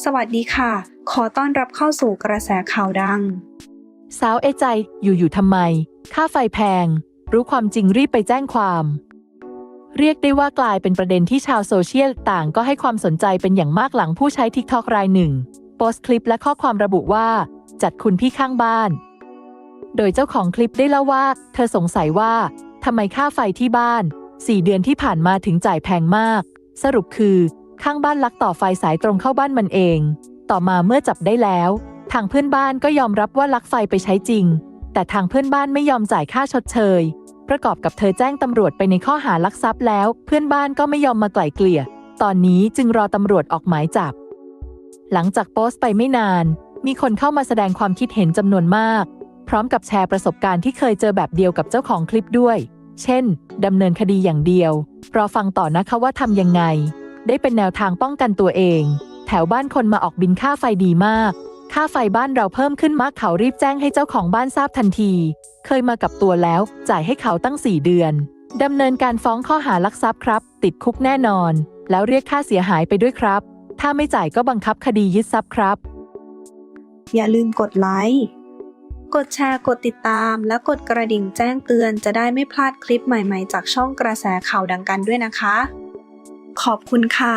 สวัสดีค่ะ ขอต้อนรับเข้าสู่กระแสข่าวดัง สาวเอใจอยู่ๆทำไม ค่าไฟแพง รู้ความจริงรีบไปแจ้งความ เรียกได้ว่ากลายเป็นประเด็นที่ชาวโซเชียลต่างก็ให้ความสนใจเป็นอย่างมากหลังผู้ใช้ TikTok รายหนึ่งโพสต์คลิปและข้อความระบุว่า จัดคุณพี่ข้างบ้าน โดยเจ้าของคลิปได้เล่าว่า เธอสงสัยว่าทำไมค่าไฟที่บ้าน 4 เดือนที่ผ่านมาถึงจ่ายแพงมาก สรุปคือ ข้างบ้านลักต่อไฟสายตรงเข้าบ้านมันเอง ต่อมาเมื่อจับได้แล้ว ทางเพื่อนบ้านก็ยอมรับว่าลักไฟไปใช้จริง แต่ทางเพื่อนบ้านไม่ยอมจ่ายค่าชดเชย ประกอบกับเธอแจ้งตำรวจไปในข้อหาลักทรัพย์แล้ว เพื่อนบ้านก็ไม่ยอมมาไกล่เกลี่ย ตอนนี้จึงรอตำรวจออกหมายจับ หลังจากโพสต์ไปไม่นาน มีคนเข้ามาแสดงความคิดเห็นจำนวนมาก พร้อมกับแชร์ประสบการณ์ที่เคยเจอแบบเดียวกับเจ้าของคลิปด้วย เช่นดำเนินคดีอย่างเดียว รอฟังต่อนะคะว่าทำยังไง ได้เป็นแนวทางป้องกันตัวเอง แถวบ้านคนมาออกบินค่าไฟดีมาก ค่าไฟบ้านเราเพิ่มขึ้นมากเขารีบแจ้งให้เจ้าของบ้านทราบทันที เคยมากับตัวแล้ว จ่ายให้เขาตั้ง4เดือนดำเนินการฟ้องข้อหาลักทรัพย์ครับ ติดคุกแน่นอน แล้วเรียกค่าเสียหายไปด้วยครับ ถ้าไม่จ่ายก็บังคับคดียึดทรัพย์ครับ อย่าลืมกดไลค์กดแชร์กดติดตาม และกดกระดิ่งแจ้งเตือนจะได้ไม่พลาดคลิปใหม่ๆ จากช่องกระแสข่าวดังกันด้วยนะคะ ขอบคุณค่ะ